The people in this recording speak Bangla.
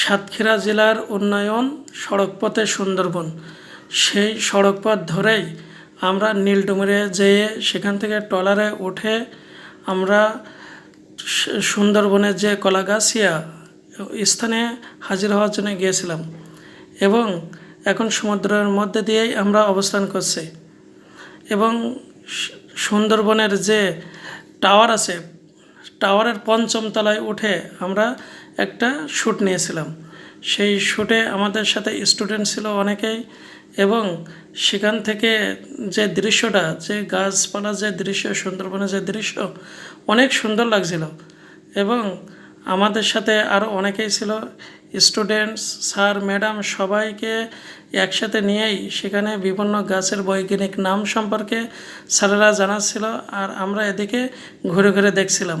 সাতক্ষীরা জেলার উন্নয়ন সড়কপথে সুন্দরবন। সেই সড়কপথ ধরেই আমরা নীলডুমরে যেয়ে সেখান থেকে ট্রলারে উঠে আমরা সুন্দরবনের যে কলাগাছিয়া স্থানে হাজির হওয়ার জন্য গিয়েছিলাম এবং এখন সমুদ্রের মধ্যে দিয়েই আমরা অবস্থান করছি এবং সুন্দরবনের যে টাওয়ার আছে টাওয়ারের পঞ্চম তলায় উঠে আমরা একটা শ্যুট নিয়েছিলাম। সেই শ্যুটে আমাদের সাথে স্টুডেন্ট ছিল অনেকেই এবং সেখান থেকে যে দৃশ্যটা, যে গাছপালা যে দৃশ্য, সুন্দরবনের যে দৃশ্য, অনেক সুন্দর লাগছিল। এবং আমাদের সাথে আরও অনেকেই ছিল, স্টুডেন্টস, স্যার, ম্যাডাম সবাইকে একসাথে নিয়েই সেখানে বিভিন্ন গাছের বৈজ্ঞানিক নাম সম্পর্কে স্যারেরা জানাচ্ছিল আর আমরা এদিকে ঘুরে ঘুরে দেখছিলাম।